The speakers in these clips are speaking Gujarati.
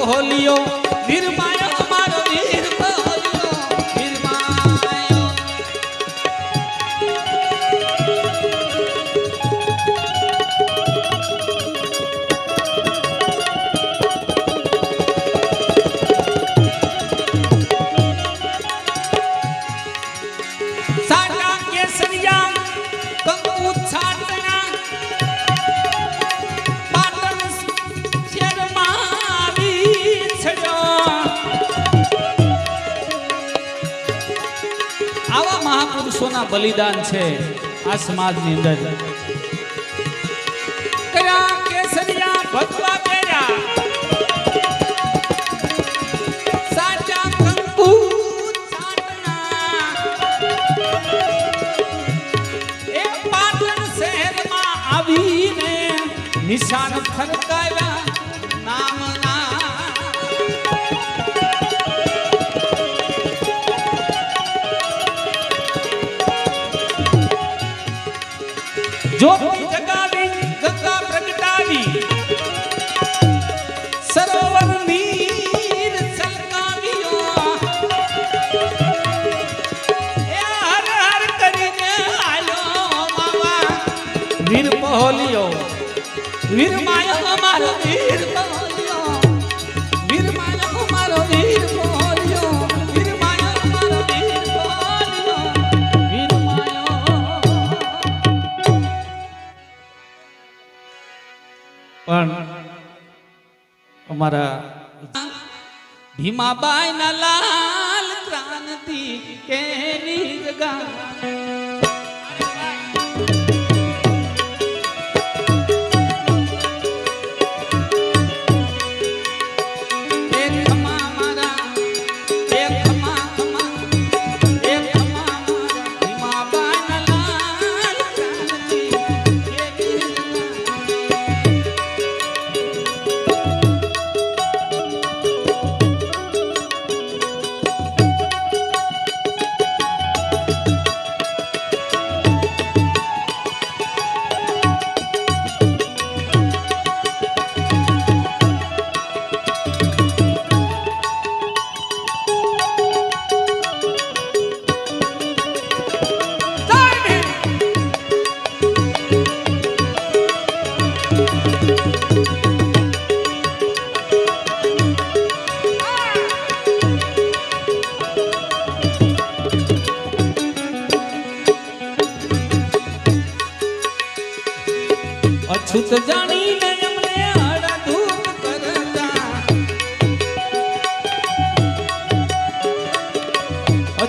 হলিও নির্মা આવા મહાપુરુષોના બલિદાન છે આ સમાજની અંદર. કર્યા કેસરિયા ભગવા પહેર્યા. નિશાન ફરકાવ્યા. જ્યોતિ જગાવી, ગંગા પ્રગટાવી, સરોવર નીર છલકાવ્યો એ હર હર કરીને આલ્યો માવા. વીર પહોલિયો વીર માયો મારો વીર પહોલિયો પણ અમારા ભીમાબાઈ ના લાલ ક્રાંતિ કેની જગા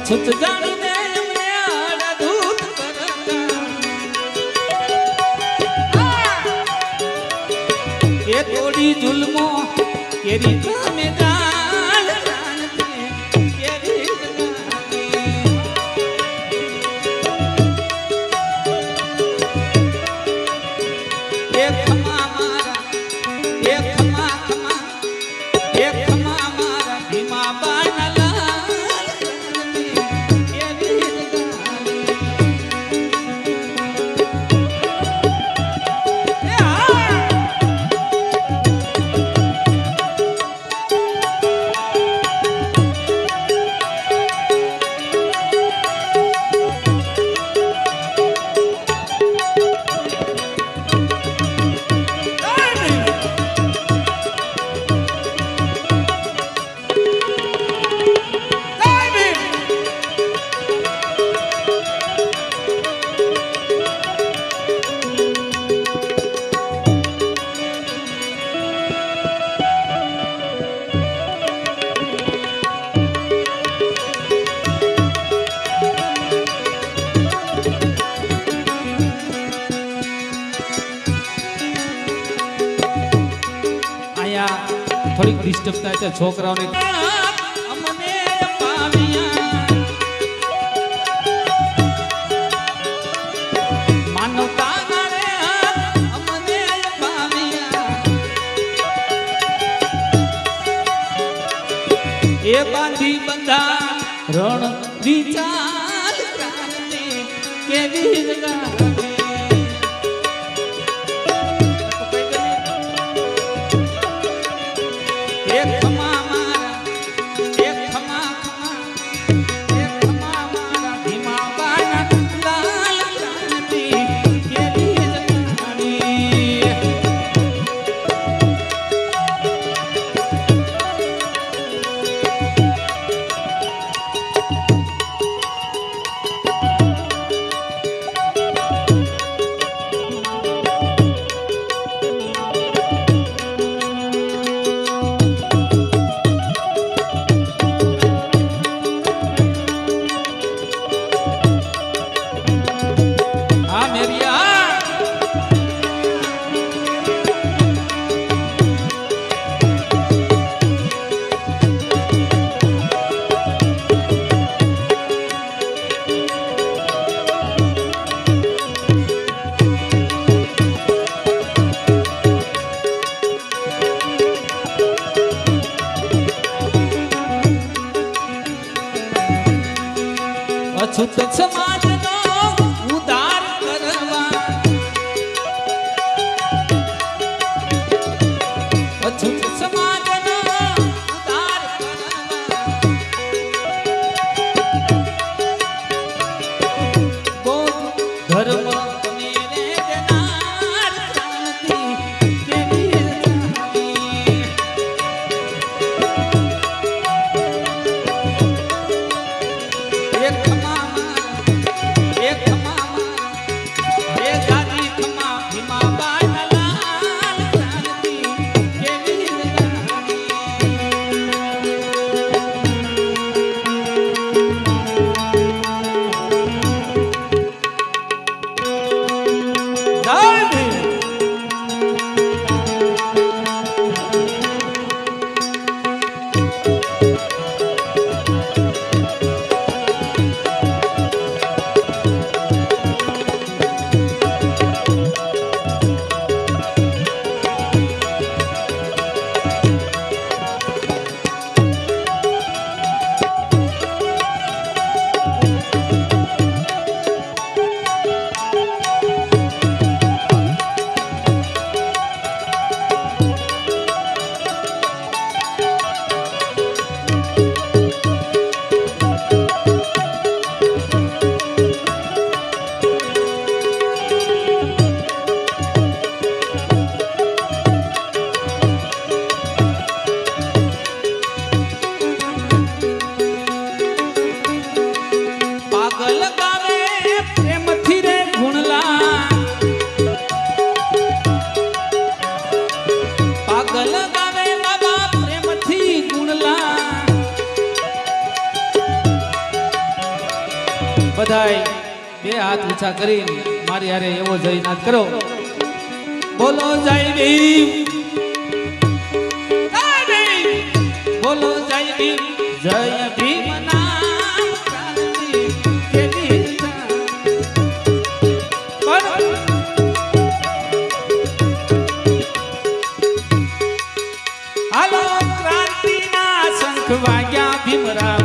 અછૂત જાણીને એમને આડાધૂત એ તોડી જુલમો કેરી તમે જા ડિસ્ટર્બ થાય છે છોકરાઓને એ બાંધી બંધા રણ વિચાર કેવી જગા ছুটছে মাঝে હાથ ઊંચા કરીને મારી હારે એવો જયનાથ કરો. બોલો જય ભીમ બોલો જય ભીમ જય ભીમ. હાલો વાગ્યા ભીમરાવના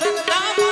सगदा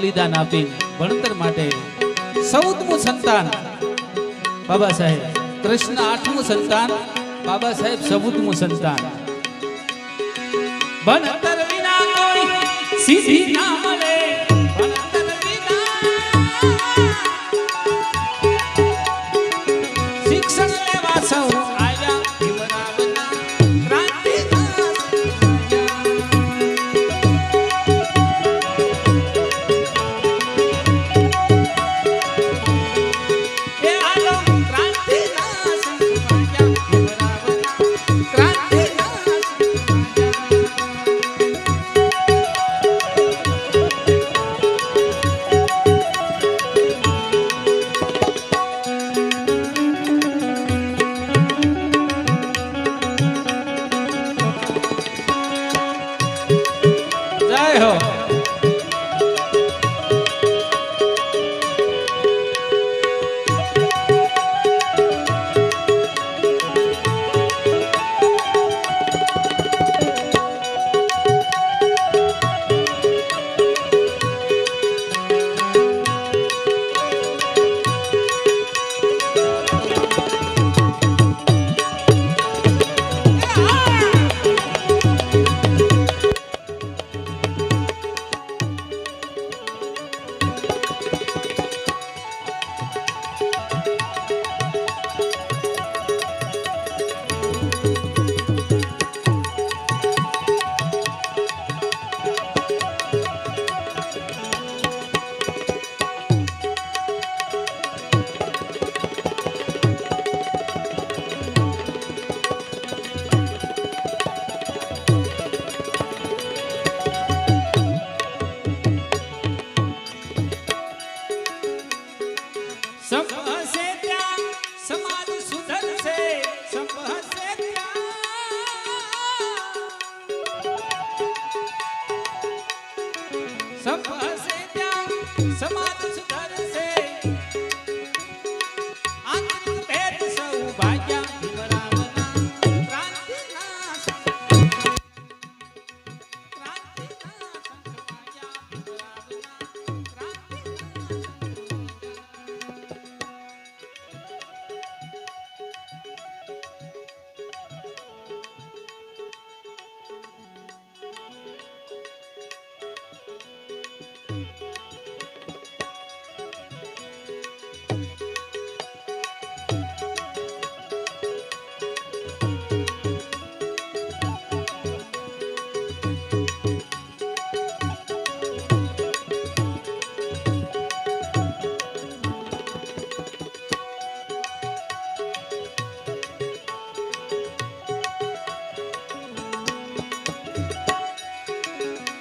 બલિદાન આપી ભણતર માટે સૌદમું સંતાન. બાબા સાહેબ, કૃષ્ણ આઠમું સંતાન, બાબા સાહેબ સૌદમું સંતાન. ભણતર વિના કોઈ સીધી ના મળે.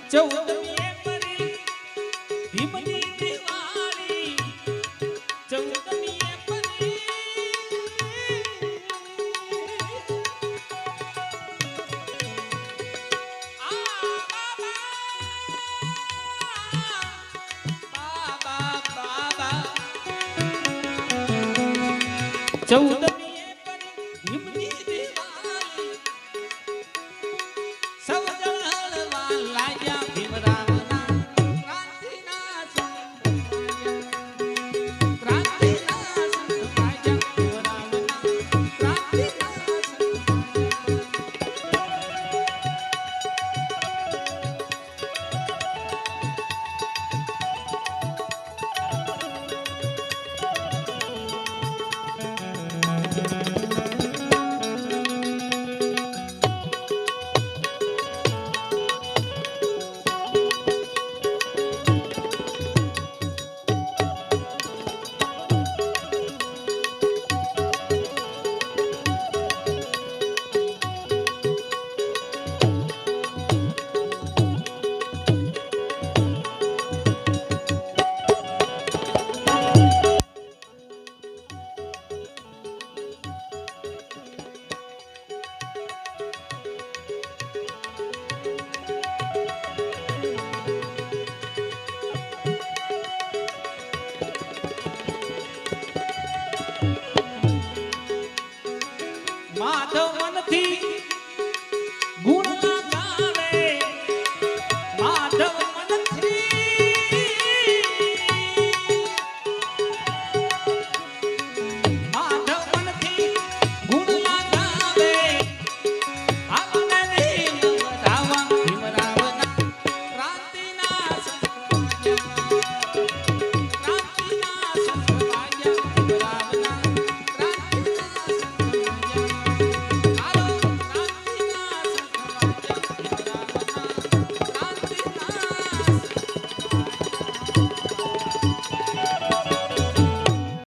Tchau, tchau.